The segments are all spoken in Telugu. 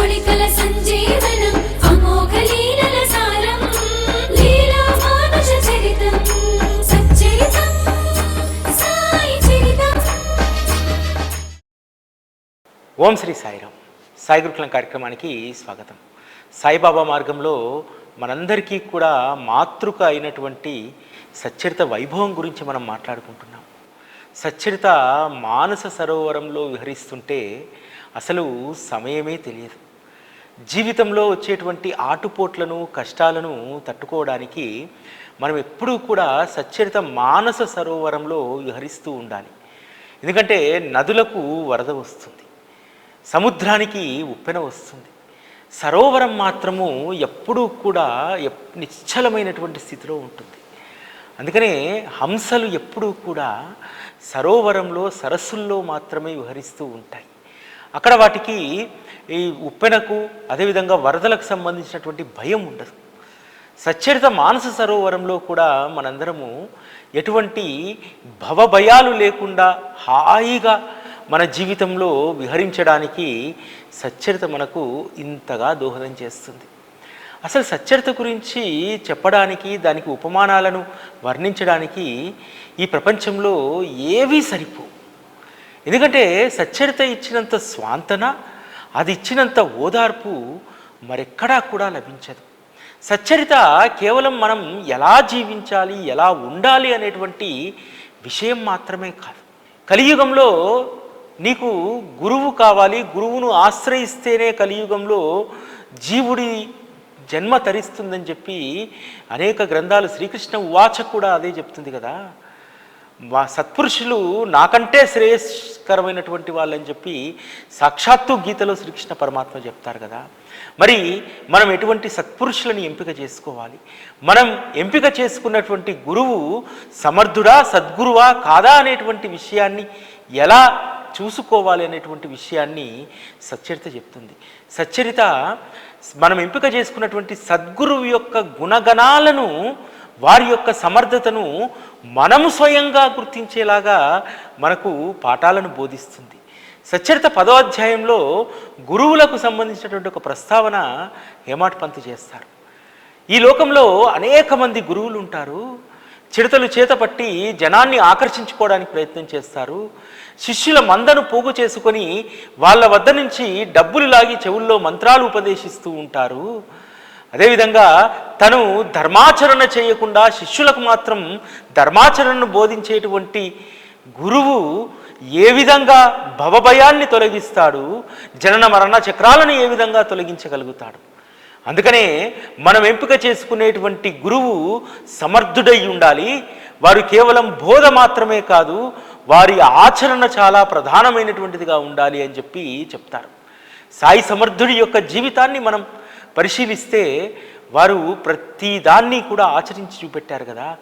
సంజీవనం అమోఘ లీలల సారం లీలా మానుష చరితం సచ్చరితం సాయి చరితం. ఓం శ్రీ సాయిరామ్. సాయి గురుకులం కార్యక్రమానికి స్వాగతం. సాయిబాబా మార్గంలో మనందరికీ కూడా మాతృక అయినటువంటి సచ్చరిత వైభవం గురించి మనం మాట్లాడుకుంటున్నాం. సచ్చరిత మానస సరోవరంలో విహరిస్తుంటే అసలు సమయమే తెలియదు. జీవితంలో వచ్చేటువంటి ఆటుపోట్లను కష్టాలను తట్టుకోవడానికి మనం ఎప్పుడూ కూడా సచ్చరిత మానస సరోవరంలో విహరిస్తూ ఉండాలి. ఎందుకంటే నదులకు వరద వస్తుంది. సముద్రానికి ఉప్పెన వస్తుంది. సరోవరం మాత్రము ఎప్పుడూ కూడా ఎప్- నిశ్చలమైనటువంటి స్థితిలో ఉంటుంది. అందుకనే హంసలు ఎప్పుడూ కూడా సరోవరంలో సరస్సుల్లో మాత్రమే విహరిస్తూ ఉంటాయి. అక్కడ వాటికి ఈ ఉప్పెనకు అదేవిధంగా వరదలకు సంబంధించినటువంటి భయం ఉండదు. సచ్చరిత మానస సరోవరంలో కూడా మనందరము ఎటువంటి భవభయాలు లేకుండా హాయిగా మన జీవితంలో విహరించడానికి సచ్చరిత మనకు ఇంతగా దోహదం చేస్తుంది. అసలు సచ్చరిత గురించి చెప్పడానికి దానికి ఉపమానాలను వర్ణించడానికి ఈ ప్రపంచంలో ఏవీ సరిపోవు. ఎందుకంటే సచ్చరిత ఇచ్చినంత స్వాంతన అది ఇచ్చినంత ఓదార్పు మరెక్కడా కూడా లభించదు. సచ్చరిత కేవలం మనం ఎలా జీవించాలి ఎలా ఉండాలి అనేటువంటి విషయం మాత్రమే కాదు. కలియుగంలో నీకు గురువు కావాలి గురువును ఆశ్రయిస్తేనే కలియుగంలో జీవుడి జన్మ తరిస్తుందని చెప్పి అనేక గ్రంథాలు శ్రీకృష్ణ ఉవాచ కూడా అదే చెప్తుంది కదా. మా సత్పురుషులు నాకంటే శ్రేయస్కరమైనటువంటి వాళ్ళని చెప్పి సాక్షాత్తు గీతలో శ్రీకృష్ణ పరమాత్మ చెప్తారు కదా. మరి మనం ఎటువంటి సత్పురుషులను ఎంపిక చేసుకోవాలి? మనం ఎంపిక చేసుకున్నటువంటి గురువు సమర్థుడా సద్గురువా కాదా అనేటువంటి విషయాన్ని ఎలా చూసుకోవాలి అనేటువంటి విషయాన్ని సచ్చరిత చెప్తుంది. సచ్చరిత మనం ఎంపిక చేసుకున్నటువంటి సద్గురువు యొక్క గుణగణాలను వారి యొక్క సమర్థతను మనము స్వయంగా గుర్తించేలాగా మనకు పాఠాలను బోధిస్తుంది. సచ్చరిత పదో అధ్యాయంలో గురువులకు సంబంధించినటువంటి ఒక ప్రస్తావన హేమాట్ పంత్ చేస్తారు. ఈ లోకంలో అనేక మంది గురువులు ఉంటారు. చిడతలు చేతపట్టి జనాన్ని ఆకర్షించుకోవడానికి ప్రయత్నం చేస్తారు. శిష్యుల మందను పోగు చేసుకొని వాళ్ళ వద్ద నుంచి డబ్బులు లాగి చెవుల్లో మంత్రాలు ఉపదేశిస్తూ ఉంటారు. అదేవిధంగా తను ధర్మాచరణ చేయకుండా శిష్యులకు మాత్రం ధర్మాచరణను బోధించేటువంటి గురువు ఏ విధంగా భవభయాన్ని తొలగిస్తాడు జనన మరణ చక్రాలను ఏ విధంగా తొలగించగలుగుతాడు? అందుకనే మనం ఎంపిక చేసుకునేటువంటి గురువు సమర్థుడై ఉండాలి. వారు కేవలం బోధ మాత్రమే కాదు వారి ఆచరణ చాలా ప్రధానమైనటువంటిదిగా ఉండాలి అని చెప్పి చెప్తారు. సాయి సమర్థుడి యొక్క జీవితాన్ని మనం పరిశీలిస్తే వారు ప్రతిదాన్ని కూడా ఆచరించి చూపెట్టారు కదా.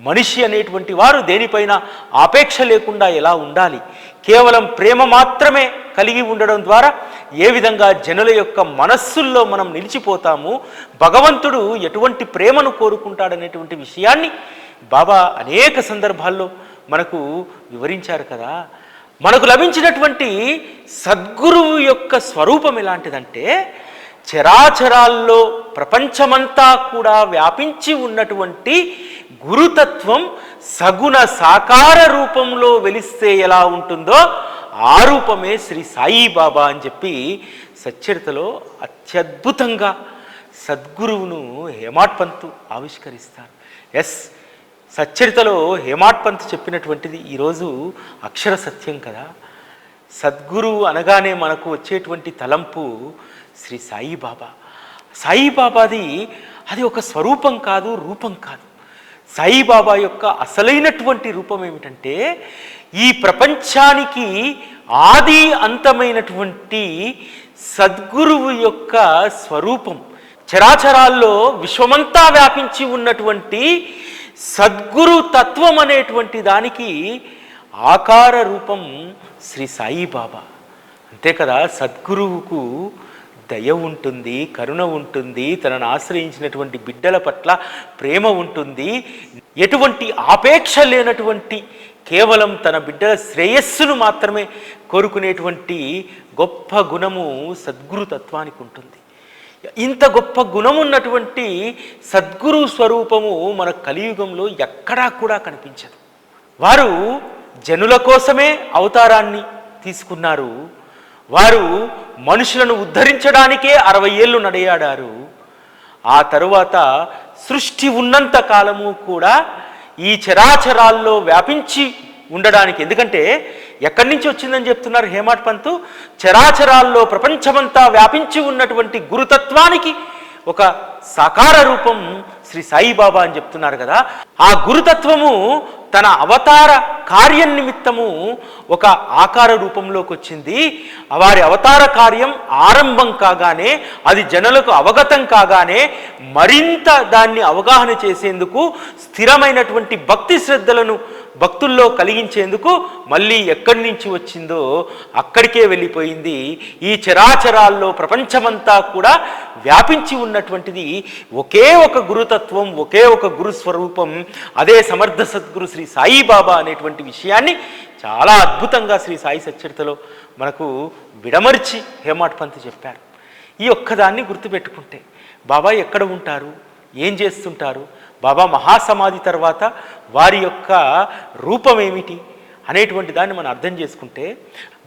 మనిషి అనేటువంటి వారు దేనిపైన ఆపేక్ష లేకుండా ఎలా ఉండాలి? కేవలం ప్రేమ మాత్రమే కలిగి ఉండడం ద్వారా ఏ విధంగా జనుల యొక్క మనస్సుల్లో మనం నిలిచిపోతాము? భగవంతుడు ఎటువంటి ప్రేమను కోరుకుంటాడనేటువంటి విషయాన్ని బాబా అనేక సందర్భాల్లో మనకు వివరించారు కదా. మనకు లభించినటువంటి సద్గురువు యొక్క స్వరూపం ఎలాంటిదంటే చరాచరాల్లో ప్రపంచమంతా కూడా వ్యాపించి ఉన్నటువంటి గురుతత్వం సగుణ సాకార రూపంలో వెలిస్తే ఎలా ఉంటుందో ఆ రూపమే శ్రీ సాయిబాబా అని చెప్పి సచ్చరితలో అత్యద్భుతంగా సద్గురువును హేమాట్పంతు ఆవిష్కరిస్తారు. ఎస్ సచ్చరితలో హేమాట్ పంత్ చెప్పినటువంటిది ఈరోజు అక్షర సత్యం కదా. సద్గురువు అనగానే మనకు వచ్చేటువంటి తలంపు శ్రీ సాయిబాబా. సాయిబాబాది అది ఒక స్వరూపం కాదు రూపం కాదు. సాయిబాబా యొక్క అసలైనటువంటి రూపం ఏమిటంటే ఈ ప్రపంచానికి ఆది అంతమైనటువంటి సద్గురువు యొక్క స్వరూపం. చరాచరాల్లో విశ్వమంతా వ్యాపించి ఉన్నటువంటి సద్గురు తత్వం అనేటువంటి దానికి ఆకార రూపం శ్రీ సాయిబాబా. అంతే కదా సద్గురువుకు దయ ఉంటుంది కరుణ ఉంటుంది తనను ఆశ్రయించినటువంటి బిడ్డల పట్ల ప్రేమ ఉంటుంది. ఎటువంటి ఆపేక్ష లేనటువంటి కేవలం తన బిడ్డల శ్రేయస్సును మాత్రమే కోరుకునేటువంటి గొప్ప గుణము సద్గురు తత్వానికి ఉంటుంది. ఇంత గొప్ప గుణం ఉన్నటువంటి సద్గురు స్వరూపము మన కలియుగంలో ఎక్కడా కూడా కనిపించదు. వారు జనుల కోసమే అవతారాన్ని తీసుకున్నారు. వారు మనుషులను ఉద్ధరించడానికే అరవై ఏళ్ళు నడయాడారు. ఆ తరువాత సృష్టి ఉన్నంత కాలము కూడా ఈ చరాచరాల్లో వ్యాపించి ఉండడానికి. ఎందుకంటే ఎక్కడి నుంచి వచ్చిందని చెప్తున్నారు హేమాట్ పంతు? చరాచరాల్లో ప్రపంచమంతా వ్యాపించి ఉన్నటువంటి గురుతత్వానికి ఒక సాకార రూపం శ్రీ సాయిబాబా అని చెప్తున్నారు కదా ఆ గురుతత్వము తన అవతార కార్యం నిమిత్తము ఒక ఆకార రూపంలోకి వచ్చింది. వారి అవతార కార్యం ఆరంభం కాగానే అది జనులకు అవగతం కాగానే మరింత దాన్ని అవగాహన చేసేందుకు స్థిరమైనటువంటి భక్తి శ్రద్ధలను భక్తుల్లో కలిగించేందుకు మళ్ళీ ఎక్కడి నుంచి వచ్చిందో అక్కడికే వెళ్ళిపోయింది. ఈ చరాచరాల్లో ప్రపంచమంతా కూడా వ్యాపించి ఉన్నటువంటిది ఒకే ఒక గురుతత్వం ఒకే ఒక గురు స్వరూపం అదే సమర్థ సద్గురు శ్రీ సాయిబాబా అనేటువంటి విషయాన్ని చాలా అద్భుతంగా శ్రీ సాయి సచ్చరితలో మనకు విడమర్చి హేమాట్ పంత్ చెప్పారు. ఈ ఒక్కదాన్ని గుర్తుపెట్టుకుంటే బాబా ఎక్కడ ఉంటారు? ఏం చేస్తుంటారు? బాబా మహాసమాధి తర్వాత వారి యొక్క రూపం ఏమిటి అనేటువంటి దాన్ని మనం అర్థం చేసుకుంటే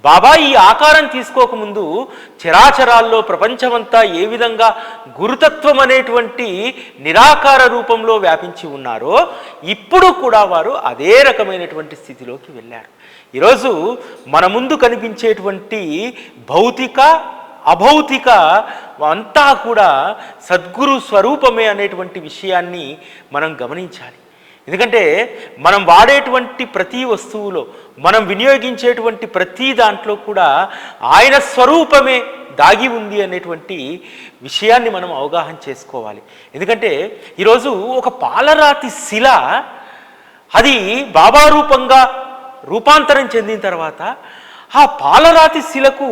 బాబా ఈ ఆకారం తీసుకోకముందు చరాచరాల్లో ప్రపంచమంతా ఏ విధంగా గురుతత్వం అనేటువంటి నిరాకార రూపంలో వ్యాపించి ఉన్నారో ఇప్పుడు కూడా వారు అదే రకమైనటువంటి స్థితిలోకి వెళ్ళారు. ఈరోజు మన ముందు కనిపించేటువంటి భౌతిక అభౌతిక అంతా కూడా సద్గురు స్వరూపమే అనేటువంటి విషయాన్ని మనం గమనించాలి. ఎందుకంటే మనం వాడేటువంటి ప్రతి వస్తువులో మనం వినియోగించేటువంటి ప్రతి దాంట్లో కూడా ఆయన స్వరూపమే దాగి ఉంది అనేటువంటి విషయాన్ని మనం అవగాహన చేసుకోవాలి. ఎందుకంటే ఈరోజు ఒక పాలరాతి శిల అది బాబా రూపంగా రూపాంతరం చెందిన తర్వాత ఆ పాలరాతి శిలకు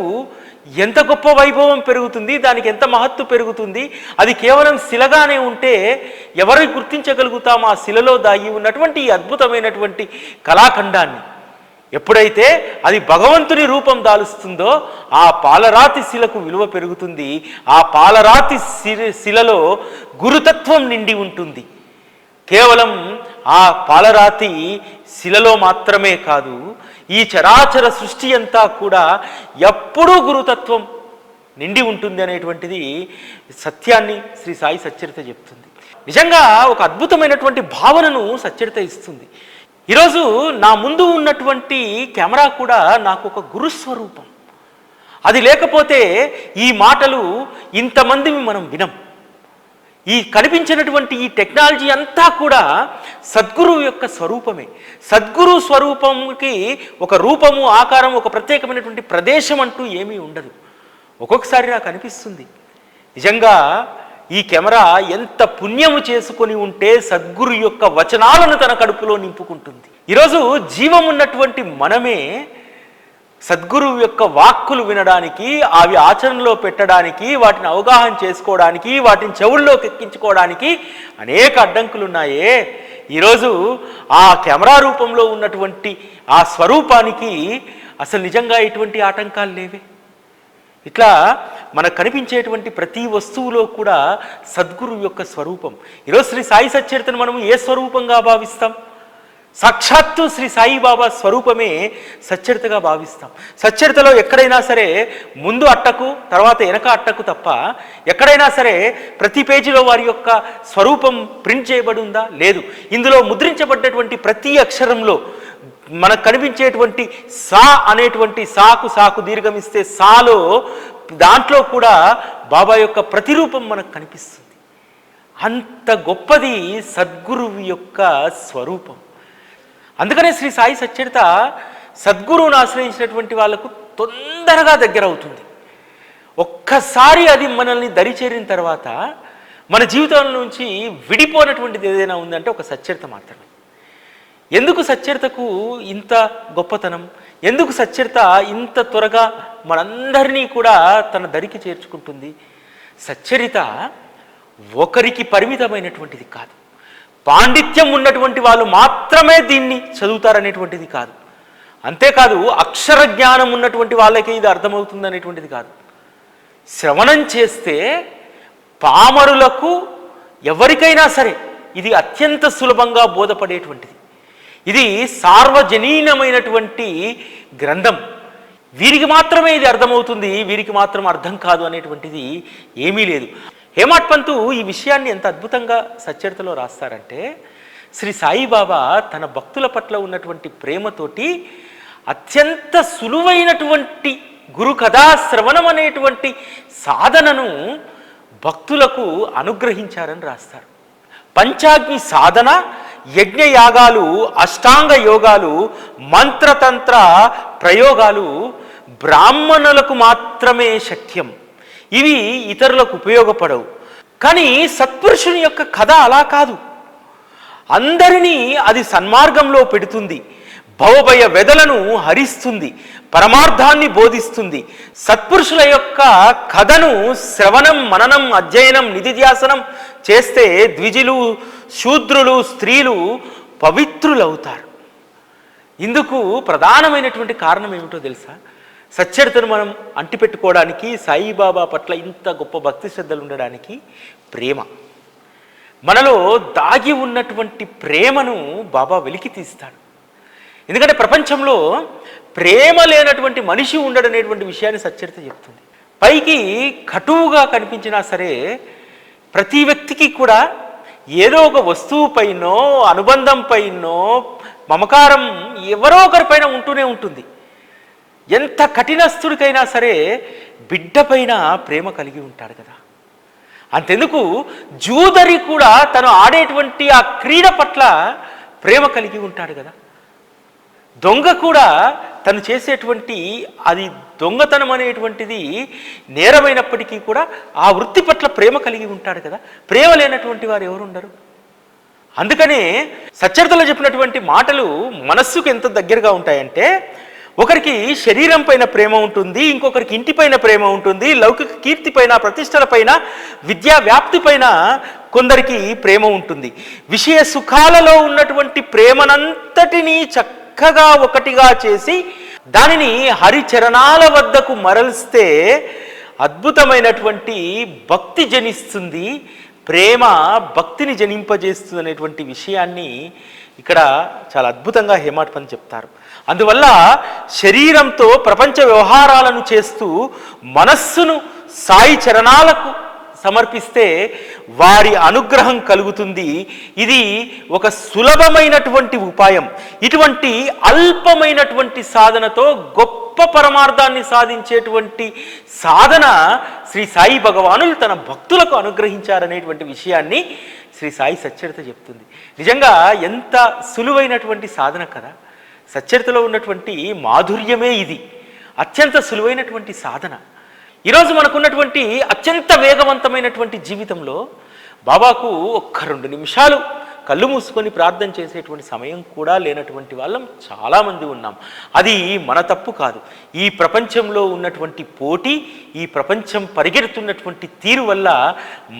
ఎంత గొప్ప వైభవం పెరుగుతుంది దానికి ఎంత మహత్తు పెరుగుతుంది అది కేవలం శిలగానే ఉంటే ఎవరు గుర్తించగలుగుతాం? ఆ శిలలో దాగి ఉన్నటువంటి ఈ అద్భుతమైనటువంటి కళాఖండాన్ని. ఎప్పుడైతే అది భగవంతుని రూపం దాలుస్తుందో ఆ పాలరాతి శిలకు విలువ పెరుగుతుంది. ఆ పాలరాతి శి- శిలలో గురుతత్వం నిండి ఉంటుంది. కేవలం ఆ పాలరాతి శిలలో మాత్రమే కాదు ఈ చరాచర సృష్టి అంతా కూడా ఎప్పుడూ గురుతత్వం నిండి ఉంటుంది అనేటువంటిది సత్యాన్ని శ్రీ సాయి సచ్చరిత చెప్తుంది. నిజంగా ఒక అద్భుతమైనటువంటి భావనను సచ్చరిత ఇస్తుంది. ఈరోజు నా ముందు ఉన్నటువంటి కెమెరా కూడా నాకు ఒక గురుస్వరూపం. అది లేకపోతే ఈ మాటలు ఇంతమందిని మనం వినం. ఈ కనిపించినటువంటి ఈ టెక్నాలజీ అంతా కూడా సద్గురువు యొక్క స్వరూపమే. సద్గురు స్వరూపంకి ఒక రూపము ఆకారం ఒక ప్రత్యేకమైనటువంటి ప్రదేశం అంటూ ఏమీ ఉండదు. ఒక్కొక్కసారి నాకు అనిపిస్తుంది. నిజంగా ఈ కెమెరా ఎంత పుణ్యము చేసుకొని ఉంటే సద్గురు యొక్క వచనాలను తన కడుపులో నింపుకుంటుంది. ఈరోజు జీవం ఉన్నటువంటి మనమే సద్గురువు యొక్క వాక్కులు వినడానికి అవి ఆచరణలో పెట్టడానికి వాటిని అవగాహన చేసుకోవడానికి వాటిని చెవుల్లోకి ఎక్కించుకోవడానికి అనేక అడ్డంకులు ఉన్నాయే. ఈరోజు ఆ కెమెరా రూపంలో ఉన్నటువంటి ఆ స్వరూపానికి అసలు నిజంగా ఎటువంటి ఆటంకాలు లేవే. ఇట్లా మనకు కనిపించేటువంటి ప్రతి వస్తువులో కూడా సద్గురు యొక్క స్వరూపం. ఈరోజు శ్రీ సాయి సచ్చరితను మనం ఏ స్వరూపంగా భావిస్తాం? సాక్షాత్తు శ్రీ సాయిబాబా స్వరూపమే సచ్చరితగా భావిస్తాం. సచ్చరితలో ఎక్కడైనా సరే ముందు అట్టకు తర్వాత వెనక అట్టకు తప్ప ఎక్కడైనా సరే ప్రతి పేజీలో వారి యొక్క స్వరూపం ప్రింట్ చేయబడి ఉందా లేదు. ఇందులో ముద్రించబడ్డటువంటి ప్రతి అక్షరంలో మనకు కనిపించేటువంటి సా అనేటువంటి సాకు సాకు దీర్ఘమిస్తే సాలో దాంట్లో కూడా బాబా యొక్క ప్రతిరూపం మనకు కనిపిస్తుంది. అంత గొప్పది సద్గురువు యొక్క స్వరూపం. అందుకనే శ్రీ సాయి సచ్చరిత సద్గురువును ఆశ్రయించినటువంటి వాళ్ళకు తొందరగా దగ్గర అవుతుంది ఒక్కసారి అది మనల్ని దరి చేరిన తర్వాత మన జీవితం నుంచి విడిపోనటువంటిది ఏదైనా ఉందంటే ఒక సచ్చరిత మాత్రమే. ఎందుకు సచ్చరితకు ఇంత గొప్పతనం? ఎందుకు సచ్చరిత ఇంత త్వరగా మనందరినీ కూడా తన దరికి చేర్చుకుంటుంది? సచ్చరిత ఒకరికి పరిమితమైనటువంటిది కాదు. పాండిత్యం ఉన్నటువంటి వాళ్ళు మాత్రమే దీన్ని చదువుతారనేటువంటిది కాదు. అంతేకాదు అక్షర జ్ఞానం ఉన్నటువంటి వాళ్ళకే ఇది అర్థమవుతుంది అనేటువంటిది కాదు. శ్రవణం చేస్తే పామరులకు ఎవరికైనా సరే ఇది అత్యంత సులభంగా బోధపడేటువంటిది. ఇది సార్వజనీనమైనటువంటి గ్రంథం. వీరికి మాత్రమే ఇది అర్థమవుతుంది వీరికి మాత్రం అర్థం కాదు అనేటువంటిది ఏమీ లేదు. హేమాట్ పంతు ఈ విషయాన్ని ఎంత అద్భుతంగా సచ్చరితలో రాస్తారంటే శ్రీ సాయిబాబా తన భక్తుల పట్ల ఉన్నటువంటి ప్రేమతోటి అత్యంత సులువైనటువంటి గురు కథా శ్రవణం అనేటువంటి సాధనను భక్తులకు అనుగ్రహించారని రాస్తారు. పంచాగ్ని సాధన యజ్ఞయాగాలు అష్టాంగ యోగాలు మంత్రతంత్ర ప్రయోగాలు బ్రాహ్మణులకు మాత్రమే శక్యం. ఇవి ఇతరులకు ఉపయోగపడవు. కానీ సత్పురుషుని యొక్క కథ అలా కాదు. అందరినీ అది సన్మార్గంలో పెడుతుంది. భవభయ వెదలను హరిస్తుంది. పరమార్థాన్ని బోధిస్తుంది. సత్పురుషుల యొక్క కథను శ్రవణం మననం అధ్యయనం నిధిధ్యాసనం చేస్తే ద్విజులు శూద్రులు స్త్రీలు పవిత్రులవుతారు. ఇందుకు ప్రధానమైనటువంటి కారణం ఏమిటో తెలుసా? సచ్చరితను మనం అంటిపెట్టుకోవడానికి సాయిబాబా పట్ల ఇంత గొప్ప భక్తి శ్రద్ధలు ఉండడానికి ప్రేమ. మనలో దాగి ఉన్నటువంటి ప్రేమను బాబా వెలికి తీస్తాడు. ఎందుకంటే ప్రపంచంలో ప్రేమ లేనటువంటి మనిషి ఉండడనేటువంటి విషయాన్ని సచ్చరిత చెప్తుంది. పైకి కటువుగా కనిపించినా సరే ప్రతి వ్యక్తికి కూడా ఏదో ఒక వస్తువు పైనో అనుబంధం పైనో మమకారం ఎవరో ఒకరిపైన ఉంటూనే ఉంటుంది. ఎంత కఠినస్థుడికైనా సరే బిడ్డ పైన ప్రేమ కలిగి ఉంటాడు కదా. అంతెందుకు జూదరి కూడా తను ఆడేటువంటి ఆ క్రీడ పట్ల ప్రేమ కలిగి ఉంటాడు కదా. దొంగ కూడా తను చేసేటువంటి అది దొంగతనం అనేటువంటిది నేరమైనప్పటికీ కూడా ఆ వృత్తి పట్ల ప్రేమ కలిగి ఉంటాడు కదా. ప్రేమ లేనటువంటి వారు ఎవరు ఉండరు అందుకనే సచ్చరితలో చెప్పినటువంటి మాటలు మనస్సుకు ఎంత దగ్గరగా ఉంటాయంటే ఒకరికి శరీరం పైన ప్రేమ ఉంటుంది ఇంకొకరికి ఇంటి పైన ప్రేమ ఉంటుంది లౌకిక కీర్తి పైన ప్రతిష్టల పైన విద్యా వ్యాప్తి పైన కొందరికి ప్రేమ ఉంటుంది. విషయ సుఖాలలో ఉన్నటువంటి ప్రేమనంతటినీ చక్కగా ఒకటిగా చేసి దానిని హరిచరణాల వద్దకు మరలిస్తే అద్భుతమైనటువంటి భక్తి జనిస్తుంది. ప్రేమ భక్తిని జనింపజేస్తుంది అనేటువంటి విషయాన్ని ఇక్కడ చాలా అద్భుతంగా హేమాట్ పని చెప్తారు. అందువల్ల శరీరంతో ప్రపంచ వ్యవహారాలను చేస్తూ మనస్సును సాయి చరణాలకు సమర్పిస్తే వారి అనుగ్రహం కలుగుతుంది. ఇది ఒక సులభమైనటువంటి ఉపాయం. ఇటువంటి అల్పమైనటువంటి సాధనతో గొప్ప పరమార్థాన్ని సాధించేటువంటి సాధన శ్రీ సాయి భగవానులు తన భక్తులకు అనుగ్రహించారనేటువంటి విషయాన్ని శ్రీ సాయి సచ్చరిత చెప్తుంది. నిజంగా ఎంత సులువైనటువంటి సాధన కదా. సచ్చరితలో ఉన్నటువంటి మాధుర్యమే ఇది. అత్యంత సులువైనటువంటి సాధన. ఈరోజు మనకున్నటువంటి అత్యంత వేగవంతమైనటువంటి జీవితంలో బాబాకు ఒక్క రెండు నిమిషాలు. కళ్ళు మూసుకొని ప్రార్థన చేసేటువంటి సమయం కూడా లేనటువంటి వాళ్ళం చాలామంది ఉన్నాం. అది మన తప్పు కాదు. ఈ ప్రపంచంలో ఉన్నటువంటి పోటీ ఈ ప్రపంచం పరిగెడుతున్నటువంటి తీరు వల్ల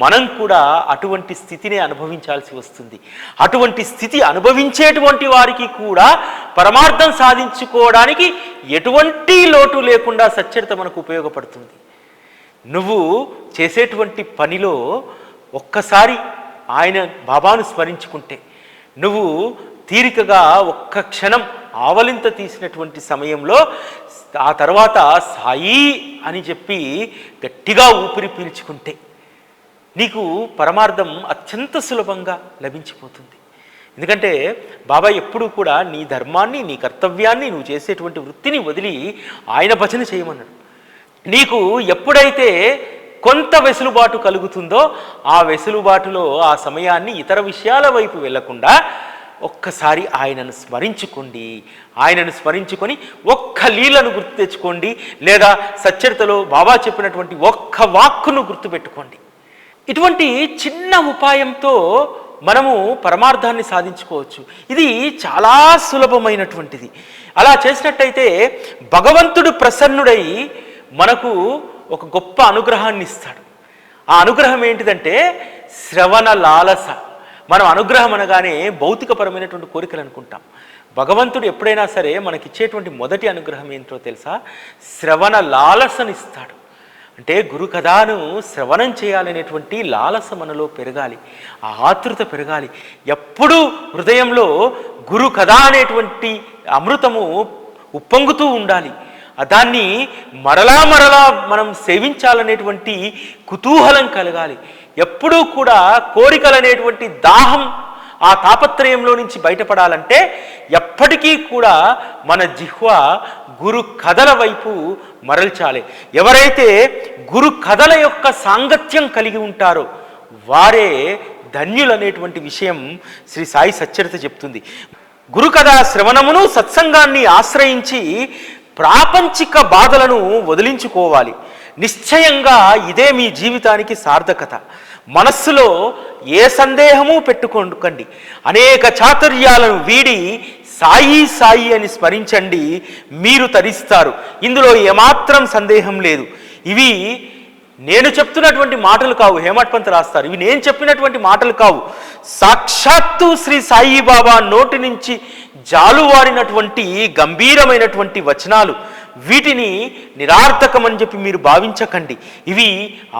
మనం కూడా అటువంటి స్థితిని అనుభవించాల్సి వస్తుంది. అటువంటి స్థితి అనుభవించేటువంటి వారికి కూడా పరమార్థం సాధించుకోవడానికి ఎటువంటి లోటు లేకుండా సచ్చరిత మనకు ఉపయోగపడుతుంది. నువ్వు చేసేటువంటి పనిలో ఒక్కసారి ఆయన బాబాను స్మరించుకుంటే నువ్వు తీరికగా ఒక్క క్షణం ఆవలింత తీసినటువంటి సమయంలో ఆ తర్వాత సాయి అని చెప్పి గట్టిగా ఊపిరి పీల్చుకుంటే నీకు పరమార్థం అత్యంత సులభంగా లభించిపోతుంది. ఎందుకంటే బాబా ఎప్పుడూ కూడా నీ ధర్మాన్ని నీ కర్తవ్యాన్ని నువ్వు చేసేటువంటి వృత్తిని వదిలి ఆయన భజన చేయమన్నాడు. నీకు ఎప్పుడైతే కొంత వెసులుబాటు కలుగుతుందో ఆ వెసులుబాటులో ఆ సమయాన్ని ఇతర విషయాల వైపు వెళ్ళకుండా ఒక్కసారి ఆయనను స్మరించుకోండి. ఆయనను స్మరించుకొని ఒక్క లీలను గుర్తు తెచ్చుకోండి లేదా సచ్చరితలో బాబా చెప్పినటువంటి ఒక్క వాక్కును గుర్తుపెట్టుకోండి ఇటువంటి చిన్న ఉపాయంతో మనము పరమార్థాన్ని సాధించుకోవచ్చు. ఇది చాలా సులభమైనటువంటిది. అలా చేసినట్టయితే భగవంతుడు ప్రసన్నుడై మనకు ఒక గొప్ప అనుగ్రహాన్ని ఇస్తాడు. ఆ అనుగ్రహం ఏంటిదంటే శ్రవణ లాలస. మనం అనుగ్రహం అనగానే భౌతికపరమైనటువంటి కోరికలు అనుకుంటాం. భగవంతుడు ఎప్పుడైనా సరే మనకిచ్చేటువంటి మొదటి అనుగ్రహం ఏంటో తెలుసా? శ్రవణ లాలసనిస్తాడు అంటే గురు కథాను శ్రవణం చేయాలనేటువంటి లాలస మనలో పెరగాలి. ఆ ఆతృత పెరగాలి. ఎప్పుడూ హృదయంలో గురు కథ అనేటువంటి అమృతము ఉప్పొంగుతూ ఉండాలి. దాన్ని మరలా మరలా మనం సేవించాలనేటువంటి కుతూహలం కలగాలి. ఎప్పుడూ కూడా కోరికలు అనేటువంటి దాహం ఆ తాపత్రయంలో నుంచి బయటపడాలంటే ఎప్పటికీ కూడా మన జిహ్వ గురు కథల వైపు మరల్చాలి. ఎవరైతే గురు కథల యొక్క సాంగత్యం కలిగి ఉంటారో వారే ధన్యులనేటువంటి విషయం శ్రీ సాయి సచ్చరిత చెప్తుంది. గురుకథ శ్రవణమును సత్సంగాన్ని ఆశ్రయించి ప్రాపంచిక బాధలను వదిలించుకోవాలి. నిశ్చయంగా ఇదే మీ జీవితానికి సార్థకత. మనస్సులో ఏ సందేహము పెట్టుకోకండి. అనేక చాతుర్యాలను వీడి సాయి సాయి అని స్మరించండి. మీరు తరిస్తారు. ఇందులో ఏమాత్రం సందేహం లేదు. ఇవి నేను చెప్తున్నటువంటి మాటలు కావు. హేమట్ పంత్ రాస్తారు. ఇవి నేను చెప్పినటువంటి మాటలు కావు. సాక్షాత్తు శ్రీ సాయిబాబా నోటి నుంచి జాలువారినటువంటి గంభీరమైనటువంటి వచనాలు వీటిని నిరార్థకం అని చెప్పి మీరు భావించకండి. ఇవి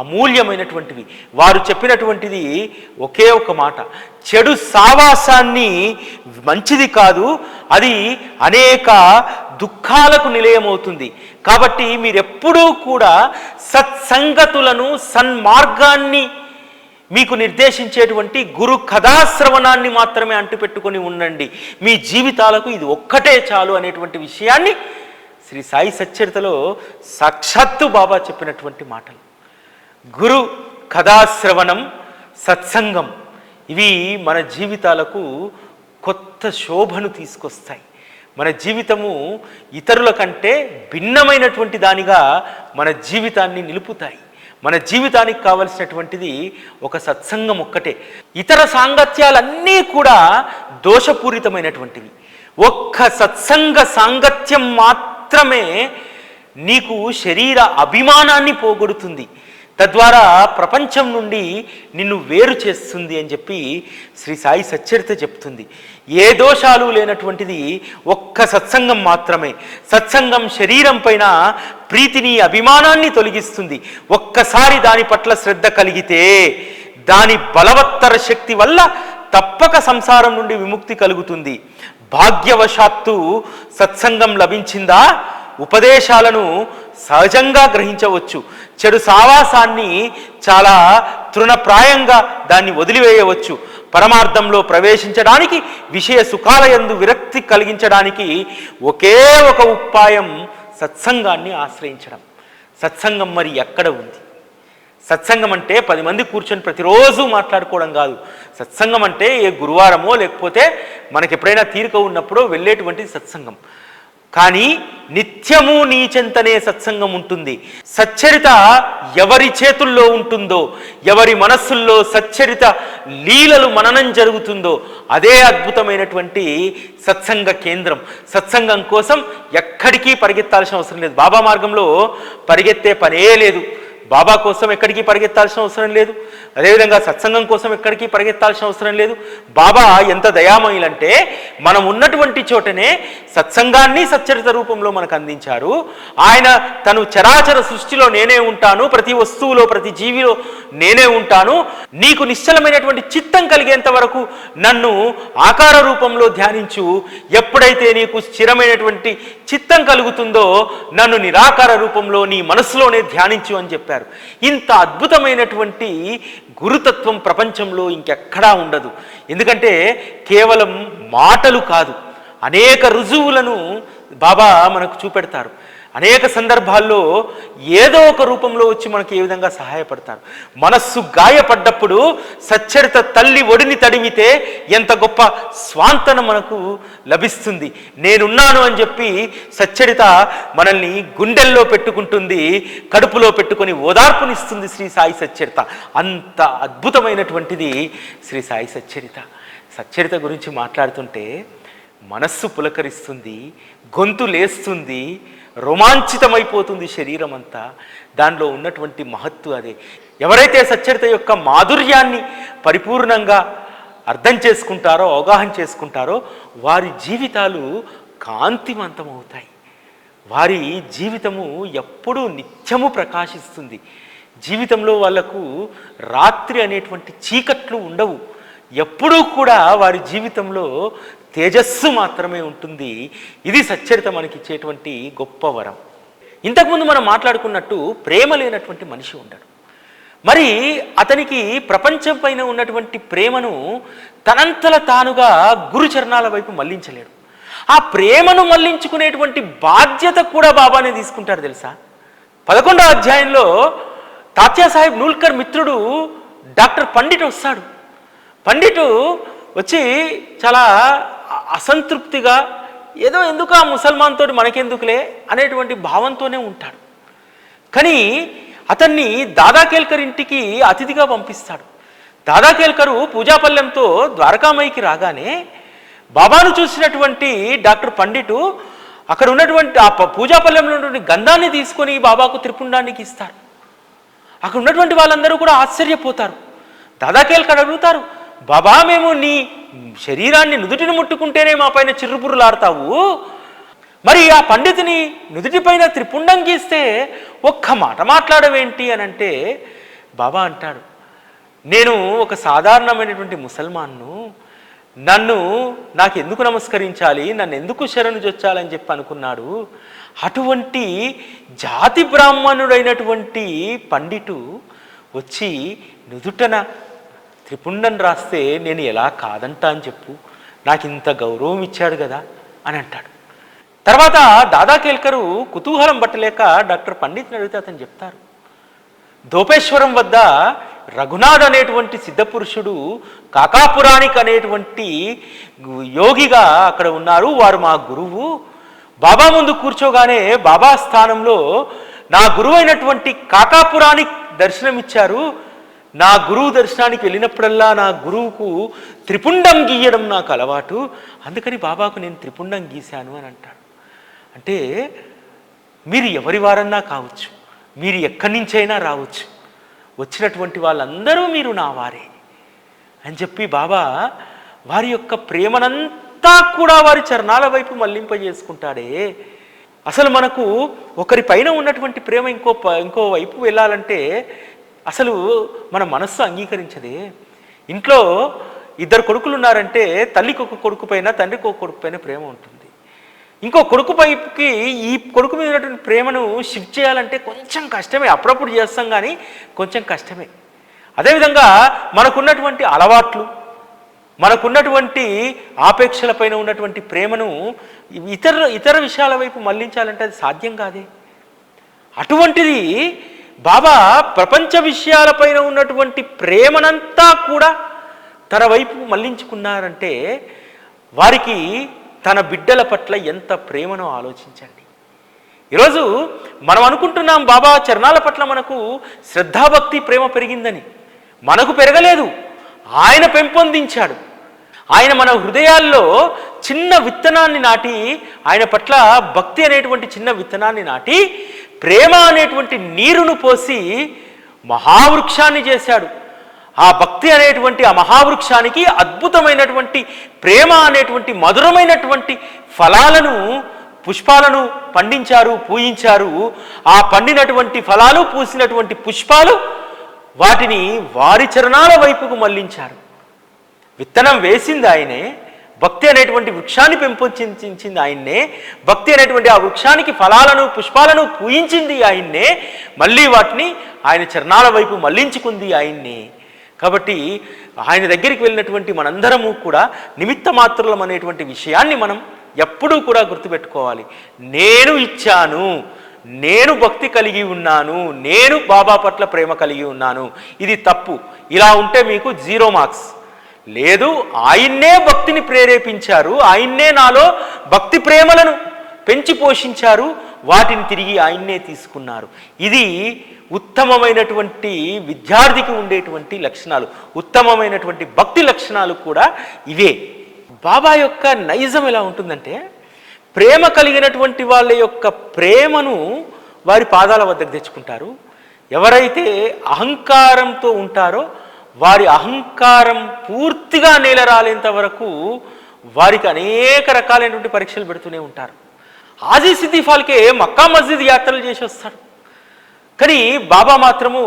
అమూల్యమైనటువంటివి. వారు చెప్పినటువంటిది ఒకే ఒక మాట. చెడు సావాసాన్ని మంచిది కాదు అది అనేక దుఃఖాలకు నిలయమవుతుంది. కాబట్టి మీరెప్పుడూ కూడా సత్సంగతులను సన్మార్గాన్ని మీకు నిర్దేశించేటువంటి గురు కథాశ్రవణాన్ని మాత్రమే అంటుపెట్టుకొని ఉండండి. మీ జీవితాలకు ఇది ఒక్కటే చాలు అనేటువంటి విషయాన్ని శ్రీ సాయి సచ్చరితలో సాక్షాత్తు బాబా చెప్పినటువంటి మాటలు. గురు కథాశ్రవణం సత్సంగం ఇవి మన జీవితాలకు కొత్త శోభను తీసుకొస్తాయి. మన జీవితము ఇతరుల కంటే భిన్నమైనటువంటి దానిగా మన జీవితాన్ని నిలుపుతాయి. మన జీవితానికి కావలసినటువంటిది ఒక సత్సంగం ఒక్కటే. ఇతర సాంగత్యాలన్నీ కూడా దోషపూరితమైనటువంటివి. ఒక్క సత్సంగ సాంగత్యం మాత్రమే నీకు శరీర అభిమానాన్ని పోగొడుతుంది. తద్వారా ప్రపంచం నుండి నిన్ను వేరు చేస్తుంది అని చెప్పి శ్రీ సాయి సచ్చరిత చెప్తుంది. ఏ దోషాలు లేనటువంటిది ఒక్క సత్సంగం మాత్రమే. సత్సంగం శరీరం పైన ప్రీతిని అభిమానాన్ని తొలగిస్తుంది. ఒక్కసారి దాని పట్ల శ్రద్ధ కలిగితే దాని బలవత్తర శక్తి వల్ల తప్పక సంసారం నుండి విముక్తి కలుగుతుంది. భాగ్యవశాత్తు సత్సంగం లభించిందా? ఉపదేశాలను సహజంగా గ్రహించవచ్చు. చెడు సావాసాన్ని చాలా తృణప్రాయంగా దాన్ని వదిలివేయవచ్చు. పరమార్థంలో ప్రవేశించడానికి విషయ సుఖాలయందు విరక్తి కలిగించడానికి ఒకే ఒక ఉపాయం సత్సంగాన్ని ఆశ్రయించడం. సత్సంగం మరి ఎక్కడ ఉంది? సత్సంగం అంటే పది మంది కూర్చొని ప్రతిరోజు మాట్లాడుకోవడం కాదు. సత్సంగం అంటే ఏ గురువారమో లేకపోతే మనకి ఎప్పుడైనా తీరిక ఉన్నప్పుడో వెళ్ళేటువంటి సత్సంగం. కానీ నిత్యము నీ చెంతనే సత్సంగం ఉంటుంది. సచ్చరిత ఎవరి చేతుల్లో ఉంటుందో ఎవరి మనస్సుల్లో సచ్చరిత లీలలు మననం జరుగుతుందో అదే అద్భుతమైనటువంటి సత్సంగ కేంద్రం. సత్సంగం కోసం ఎక్కడికి పరిగెత్తాల్సిన అవసరం లేదు. బాబా మార్గంలో పరిగెత్తే పనే లేదు. బాబా కోసం ఎక్కడికి పరిగెత్తాల్సిన అవసరం లేదు. అదేవిధంగా సత్సంగం కోసం ఎక్కడికి పరిగెత్తాల్సిన అవసరం లేదు. బాబా ఎంత దయామయులంటే మనం ఉన్నటువంటి చోటనే సత్సంగాన్ని సచ్చరిత రూపంలో మనకు అందించారు. ఆయన తను చరాచర సృష్టిలో నేనే ఉంటాను ప్రతి వస్తువులో ప్రతి జీవిలో నేనే ఉంటాను. నీకు నిశ్చలమైనటువంటి చిత్తం కలిగేంత వరకు నన్ను ఆకార రూపంలో ధ్యానించు. ఎప్పుడైతే నీకు స్థిరమైనటువంటి చిత్తం కలుగుతుందో నన్ను నిరాకార రూపంలో నీ మనసులోనే ధ్యానించు అని చెప్పారు. ఇంత అద్భుతమైనటువంటి గురుతత్వం ప్రపంచంలో ఇంకెక్కడా ఉండదు. ఎందుకంటే కేవలం మాటలు కాదు. అనేక రుజువులను బాబా మనకు చూపెడతారు. అనేక సందర్భాల్లో ఏదో ఒక రూపంలో వచ్చి మనకి ఏ విధంగా సహాయపడతారు. మనస్సు గాయపడ్డప్పుడు సచ్చరిత తల్లి ఒడిని తడిమితే ఎంత గొప్ప స్వాంతన మనకు లభిస్తుంది. నేనున్నాను అని చెప్పి సచ్చరిత మనల్ని గుండెల్లో పెట్టుకుంటుంది కడుపులో పెట్టుకొని ఓదార్పునిస్తుంది శ్రీ సాయి సచ్చరిత. అంత అద్భుతమైనటువంటిది శ్రీ సాయి సచ్చరిత. సచ్చరిత గురించి మాట్లాడుతుంటే మనస్సు పులకరిస్తుంది గొంతు లేస్తుంది రోమాంచితమైపోతుంది శరీరం అంతా దానిలో ఉన్నటువంటి మహత్తు అదే. ఎవరైతే సచ్చరిత యొక్క మాధుర్యాన్ని పరిపూర్ణంగా అర్థం చేసుకుంటారో అవగాహన చేసుకుంటారో వారి జీవితాలు కాంతివంతమవుతాయి. వారి జీవితము ఎప్పుడూ నిత్యము ప్రకాశిస్తుంది. జీవితంలో వాళ్ళకు రాత్రి అనేటువంటి చీకట్లు ఉండవు. ఎప్పుడూ కూడా వారి జీవితంలో తేజస్సు మాత్రమే ఉంటుంది. ఇది సచ్చరిత మనకిచ్చేటువంటి గొప్ప వరం. ఇంతకుముందు మనం మాట్లాడుకున్నట్టు ప్రేమ లేనటువంటి మనిషి ఉండడు. మరి అతనికి ప్రపంచం పైన ఉన్నటువంటి ప్రేమను తనంతల తానుగా గురు చరణాల వైపు మళ్ళించలేడు. ఆ ప్రేమను మళ్ళించుకునేటువంటి బాధ్యత కూడా బాబానే తీసుకుంటారు తెలుసా? పదకొండవ అధ్యాయంలో తాత్యా సాహెబ్ నూల్కర్ మిత్రుడు డాక్టర్ పండిట్ వస్తాడు. పండిట్ వచ్చి చాలా అసంతృప్తిగా ఏదో ఎందుకు ఆ ముసల్మాన్ తోటి మనకెందుకులే అనేటువంటి భావంతోనే ఉంటాడు. కానీ అతన్ని దాదాకేల్కర్ ఇంటికి అతిథిగా పంపిస్తాడు. దాదాకేల్కరు పూజాపల్లెంతో ద్వారకామయికి రాగానే బాబాను చూసినటువంటి డాక్టర్ పండిటు అక్కడ ఉన్నటువంటి ఆ పూజాపల్లెంలో ఉన్నటువంటి గంధాన్ని తీసుకొని బాబాకు త్రిపుండానికి ఇస్తారు. అక్కడ ఉన్నటువంటి వాళ్ళందరూ కూడా ఆశ్చర్యపోతారు. దాదాకేల్కర్ అడుగుతారు బాబా మేము నీ శరీరాన్ని నుదుటిని ముట్టుకుంటేనే మా పైన చిర్రుపురులాడతావు మరి ఆ పండితుని నుదుటిపైన త్రిపుండం గీస్తే ఒక్క మాట మాట్లాడవేంటి అని అంటే బాబా అంటాడు నేను ఒక సాధారణమైనటువంటి ముసల్మాన్ను. నన్ను నాకు ఎందుకు నమస్కరించాలి? నన్ను ఎందుకు శరణు జొచ్చాలని చెప్పి అనుకున్నాడు. అటువంటి జాతి బ్రాహ్మణుడైనటువంటి పండిటు వచ్చి నుదుటన త్రిపుండం రాస్తే నేను ఎలా కాదంటా అని చెప్పు. నాకు ఇంత గౌరవం ఇచ్చాడు కదా అని అంటాడు. తర్వాత దాదా కేల్కరు కుతూహలం పట్టలేక డాక్టర్ పండిత్ని అడిగితే అతను చెప్తారు. దోపేశ్వరం వద్ద రఘునాథ్ అనేటువంటి సిద్ధపురుషుడు కాకాపురాణిక్ అనేటువంటి యోగిగా అక్కడ ఉన్నారు. వారు మా గురువు. బాబా ముందు కూర్చోగానే బాబా స్థానంలో నా గురువైనటువంటి అయినటువంటి కాకాపురాణిక్ దర్శనమిచ్చారు. నా గురువు దర్శనానికి వెళ్ళినప్పుడల్లా నా గురువుకు త్రిపుండం గీయడం నాకు అలవాటు. అందుకని బాబాకు నేను త్రిపుండం గీశాను అని అంటాడు. అంటే మీరు ఎవరి వారన్నా కావచ్చు మీరు ఎక్కడి నుంచైనా రావచ్చు వచ్చినటువంటి వాళ్ళందరూ మీరు నా వారే అని చెప్పి బాబా వారి యొక్క ప్రేమనంతా కూడా వారి చరణాల వైపు మళ్ళింపజేసుకుంటాడే. అసలు మనకు ఒకరి పైన ఉన్నటువంటి ప్రేమ ఇంకో ప- ఇంకో వైపు వెళ్ళాలంటే అసలు మన మనస్సు అంగీకరించదే. ఇంట్లో ఇద్దరు కొడుకులు ఉన్నారంటే తల్లికి ఒక కొడుకు పైన తండ్రికి ఒక కొడుకు పైన ప్రేమ ఉంటుంది. ఇంకో కొడుకు పైకి ఈ కొడుకు మీద ఉన్నటువంటి ప్రేమను షిఫ్ట్ చేయాలంటే కొంచెం కష్టమే. అప్పుడప్పుడు చేస్తాం కానీ కొంచెం కష్టమే. అదేవిధంగా మనకున్నటువంటి అలవాట్లు మనకున్నటువంటి ఆపేక్షలపైన ఉన్నటువంటి ప్రేమను ఇతర ఇతర విషయాల వైపు మళ్ళించాలంటే అది సాధ్యం కాదే. అటువంటిది బాబా ప్రపంచ విషయాలపైన ఉన్నటువంటి ప్రేమనంతా కూడా తన వైపు మళ్ళించుకున్నారంటే వారికి తన బిడ్డల పట్ల ఎంత ప్రేమనో ఆలోచించండి. ఈరోజు మనం అనుకుంటున్నాం బాబా చరణాల పట్ల మనకు శ్రద్ధాభక్తి ప్రేమ పెరిగిందని. మనకు పెరగలేదు. ఆయన పెంపొందించాడు. ఆయన మన హృదయాల్లో చిన్న విత్తనాన్ని నాటి ఆయన పట్ల భక్తి అనేటువంటి చిన్న విత్తనాన్ని నాటి ప్రేమ అనేటువంటి నీరును పోసి మహావృక్షాన్ని చేశాడు. ఆ భక్తి అనేటువంటి ఆ మహావృక్షానికి అద్భుతమైనటువంటి ప్రేమ అనేటువంటి మధురమైనటువంటి ఫలాలను పుష్పాలను పండించారు పూయించారు. ఆ పండినటువంటి ఫలాలు పూసినటువంటి పుష్పాలు వాటిని వారి చరణాల వైపుకు మళ్ళించారు విత్తనం వేసింది ఆయనే. భక్తి అనేటువంటి వృక్షాన్ని పెంపొందించింది ఆయన్నే. భక్తి అనేటువంటి ఆ వృక్షానికి ఫలాలను పుష్పాలను పూయించింది ఆయన్నే. మళ్ళీ వాటిని ఆయన చరణాల వైపు మళ్ళించుకుంది ఆయన్నే. కాబట్టి ఆయన దగ్గరికి వెళ్ళినటువంటి మనందరము కూడా నిమిత్త మాత్రులం అనేటువంటి విషయాన్ని మనం ఎప్పుడూ కూడా గుర్తుపెట్టుకోవాలి. నేను ఇచ్చాను. నేను భక్తి కలిగి ఉన్నాను. నేను బాబా పట్ల ప్రేమ కలిగి ఉన్నాను. ఇది తప్పు. ఇలా ఉంటే మీకు జీరో మార్క్స్. లేదు ఆయన్నే భక్తిని ప్రేరేపించారు ఆయన్నే నాలో భక్తి ప్రేమలను పెంచి పోషించారు వాటిని తిరిగి ఆయన్నే తీసుకున్నారు. ఇది ఉత్తమమైనటువంటి విద్యార్థికి ఉండేటువంటి లక్షణాలు ఉత్తమమైనటువంటి భక్తి లక్షణాలు కూడా ఇవే. బాబా యొక్క నైజం ఎలా ఉంటుందంటే ప్రేమ కలిగినటువంటి వాళ్ళ యొక్క ప్రేమను వారి పాదాల వద్దకు తెచ్చుకుంటారు. ఎవరైతే అహంకారంతో ఉంటారో వారి అహంకారం పూర్తిగా నేలరాలేంత వరకు వారికి అనేక రకాలైనటువంటి పరీక్షలు పెడుతూనే ఉంటారు. ఆజీ సిద్ది ఫాల్కే మక్కా మస్జిద్ యాత్రలు చేసి వస్తాడు కానీ బాబా మాత్రము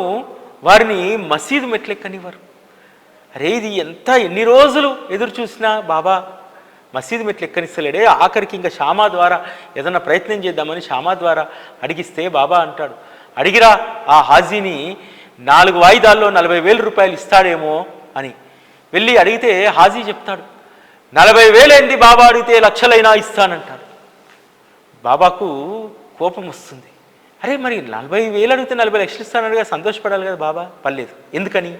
వారిని మసీదు మెట్లెక్కనివ్వరు. అరే ఇది ఎంత ఎన్ని రోజులు ఎదురు చూసినా బాబా మసీదు మెట్లు ఎక్కనిస్తలేడే ఆఖరికి ఇంకా షామా ద్వారా ఏదన్నా ప్రయత్నం చేద్దామని షామా ద్వారా అడిగిస్తే బాబా అంటాడు అడిగిరా ఆ హాజీని నాలుగు వాయిదాల్లో నలభై వేల రూపాయలు ఇస్తాడేమో అని. వెళ్ళి అడిగితే హాజీ చెప్తాడు నలభై వేలేంది బాబా అడిగితే లక్షలైనా ఇస్తానంటాడు. బాబాకు కోపం వస్తుంది. అరే మరి నలభై వేలు అడిగితే నలభై లక్షలు ఇస్తానడుగా సంతోషపడాలి కదా బాబా? పర్లేదు. ఎందుకని?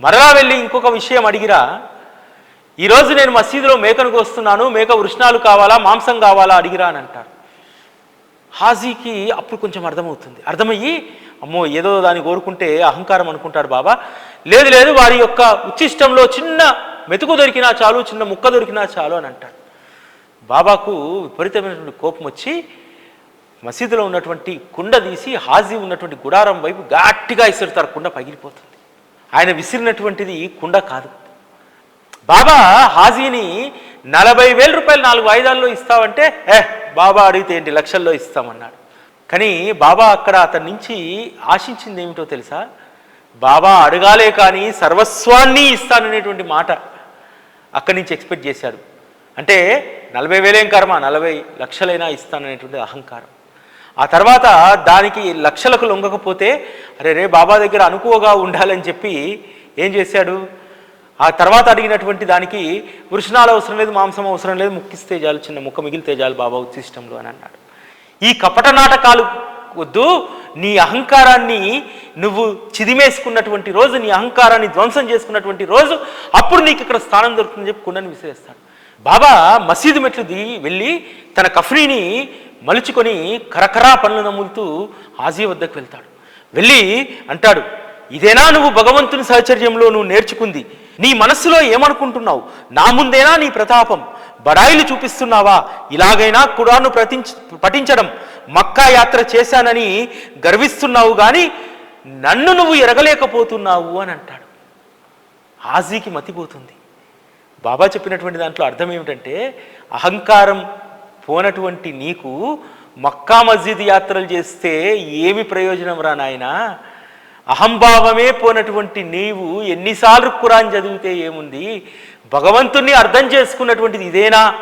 మరలా వెళ్ళి ఇంకొక విషయం అడిగిరా. ఈరోజు నేను మసీదులో మేకను కోస్తున్నాను మేక వృష్ణాలు కావాలా మాంసం కావాలా అడిగిరా అని అంటారు హాజీకి అప్పుడు కొంచెం అర్థమవుతుంది. అర్థమయ్యి అమ్మో ఏదో దాన్ని కోరుకుంటే అహంకారం అనుకుంటాడు బాబా. లేదు లేదు వారి యొక్క ఉచ్చిష్టంలో చిన్న మెతుకు దొరికినా చాలు చిన్న ముక్క దొరికినా చాలు అని అంటాడు. బాబాకు విపరీతమైనటువంటి కోపం వచ్చి మసీదులో ఉన్నటువంటి కుండ తీసి హాజీ ఉన్నటువంటి గుడారం వైపు గట్టిగా ఇసురుతారు కుండ పగిలిపోతుంది. ఆయన విసిరినటువంటిది కుండ కాదు. బాబా హాజీని నలభై వేల రూపాయలు నాలుగు వాయిదాల్లో ఇస్తావంటే ఏ బాబా అడిగితే ఏంటి? లక్షల్లో ఇస్తామన్నాడు. కానీ బాబా అక్కడ అతని నుంచి ఆశించింది ఏమిటో తెలుసా? బాబా అడగాలే కానీ సర్వస్వాన్ని ఇస్తాననేటువంటి మాట అక్కడి నుంచి ఎక్స్పెక్ట్ చేశాడు. అంటే నలభై వేలేం కర్మ నలభై లక్షలైనా ఇస్తాననేటువంటి అహంకారం. ఆ తర్వాత దానికి లక్షలకు లొంగకపోతే అరే రే బాబా దగ్గర అనుకువగా ఉండాలని చెప్పి ఏం చేశాడు? ఆ తర్వాత అడిగినటువంటి దానికి వృషణాలు అవసరం లేదు మాంసం అవసరం లేదు ముక్కిస్తే చాలు చిన్న ముక్క మిగిలితే చాలు బాబా ఉచ్చిష్టంలో అని అన్నాడు. ఈ కపట నాటకాలు వద్దు నీ అహంకారాన్ని నువ్వు చిదిమేసుకున్నటువంటి రోజు నీ అహంకారాన్ని ధ్వంసం చేసుకున్నటువంటి రోజు అప్పుడు నీకు ఇక్కడ స్థానం దొరుకుతుందని చెప్పి కుండని విసిరేస్తాడు. బాబా మసీదు మెట్లు దిగి వెళ్ళి తన కఫ్రీని మలుచుకొని కరకరా పనులు నమ్ములుతూ హాజీ వద్దకు వెళ్తాడు. వెళ్ళి అంటాడు ఇదేనా నువ్వు భగవంతుని సహచర్యంలో నువ్వు నేర్చుకుంది? నీ మనస్సులో ఏమనుకుంటున్నావు? నా ముందేనా నీ ప్రతాపం? బడాయిలు చూపిస్తున్నావా? ఇలాగైనా కురాను ప్రతించ పఠించడం మక్కా యాత్ర చేశానని గర్విస్తున్నావు కానీ నన్ను నువ్వు ఎరగలేకపోతున్నావు అని అంటాడు. హాజీకి మతిపోతుంది. బాబా చెప్పినటువంటి దాంట్లో అర్థం ఏమిటంటే అహంకారం పోనటువంటి నీకు మక్కా మస్జిద్ యాత్రలు చేస్తే ఏమి ప్రయోజనం రా నాయనా? అహంభావమే పోనటువంటి నీవు ఎన్నిసార్లు కురాన్ చదివితే ఏముంది? భగవంతుణ్ణి అర్థం చేసుకున్నటువంటిది ఇదేనా?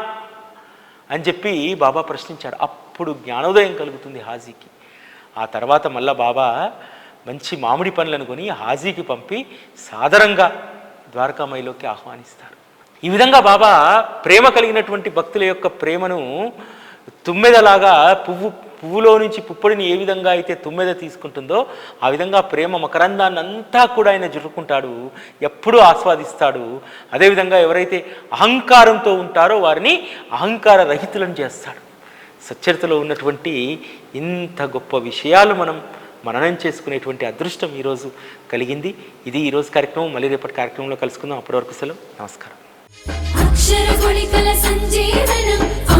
అని చెప్పి బాబా ప్రశ్నించాడు. అప్పుడు జ్ఞానోదయం కలుగుతుంది హాజీకి. ఆ తర్వాత మళ్ళా బాబా మంచి మామిడి పండ్లను కొని హాజీకి పంపి సాదరంగా ద్వారకామయిలోకి ఆహ్వానిస్తారు. ఈ విధంగా బాబా ప్రేమ కలిగినటువంటి భక్తుల యొక్క ప్రేమను తుమ్మెదలాగా పువ్వు పువ్వులో నుంచి పుప్పొడిని ఏ విధంగా అయితే తుమ్మెద తీసుకుంటుందో ఆ విధంగా ప్రేమ మకరందాన్ని అంతా కూడా ఆయన జురుకుంటాడు ఎప్పుడూ ఆస్వాదిస్తాడు. అదేవిధంగా ఎవరైతే అహంకారంతో ఉంటారో వారిని అహంకార రహితులను చేస్తాడు. సచ్చరితలో ఉన్నటువంటి ఇంత గొప్ప విషయాలు మనం మననం చేసుకునేటువంటి అదృష్టం ఈరోజు కలిగింది. ఇది ఈరోజు కార్యక్రమం. మళ్ళీ రేపటి కార్యక్రమంలో కలుసుకుందాం. అప్పటి వరకు సెలవు. నమస్కారం. అక్షర సంజీవనం